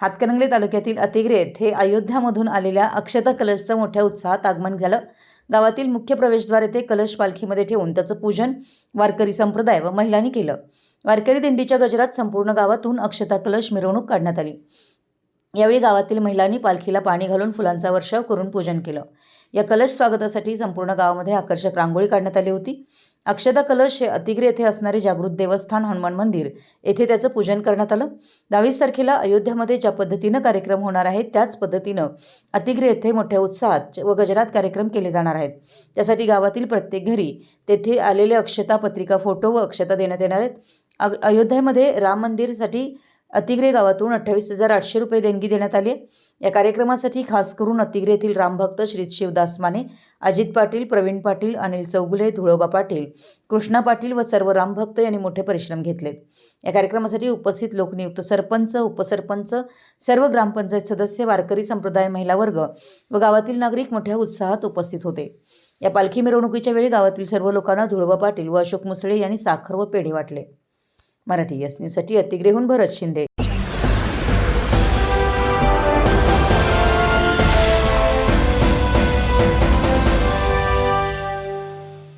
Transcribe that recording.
हातकणंगले तालुक्यातील अतिग्रे येथे अयोध्यामधून आलेल्या अक्षता कलशचं मोठ्या उत्साहात आगमन झालं. गावातील मुख्य प्रवेशद्वारे ते कलश पालखीमध्ये ठेवून त्याचं पूजन वारकरी संप्रदाय व महिलांनी केलं. वारकरी दिंडीच्या गजरात संपूर्ण गावातून अक्षता कलश मिरवणूक काढण्यात आली. यावेळी गावातील महिलांनी पालखीला पाणी घालून फुलांचा वर्षाव करून पूजन केलं. या कलश स्वागतासाठी संपूर्ण गावामध्ये आकर्षक रांगोळी काढण्यात आली होती. अक्षता कलश हे अतिग्रे येथे असणारे जागृत देवस्थान हनुमान मंदिर. येथे त्याचं पूजन करण्यात आलं. बावीस तारखेला अयोध्यामध्ये ज्या पद्धतीनं कार्यक्रम होणार आहेत त्याच पद्धतीनं अतिग्रे येथे मोठ्या उत्साहात व गजरात कार्यक्रम केले जाणार आहेत. त्यासाठी गावातील प्रत्येक घरी तेथे आलेले अक्षता पत्रिका फोटो व अक्षता देण्यात येणार आहेत. अ अयोध्येमध्ये राम मंदिरसाठी अतिग्रे गावातून अठ्ठावीस हजार आठशे रुपये देणगी देण्यात आली या कार्यक्रमासाठी खास करून अतिग्रे येथील रामभक्त श्री शिवदास माने अजित पाटील प्रवीण पाटील अनिल चौगुले धुळोबा पाटील कृष्णा पाटील व सर्व रामभक्त यांनी मोठे परिश्रम घेतलेत या कार्यक्रमासाठी उपस्थित लोकनियुक्त सरपंच उपसरपंच सर्व ग्रामपंचायत सदस्य वारकरी संप्रदाय महिला वर्ग व गावातील नागरिक मोठ्या उत्साहात उपस्थित होते. या पालखी मिरवणुकीच्या वेळी गावातील सर्व लोकांना धुळोबा पाटील व अशोक मुसळे यांनी साखर व पेढे वाटले. मराठी एस न्यूजसाठी अतिग्रेहून भरत शिंदे.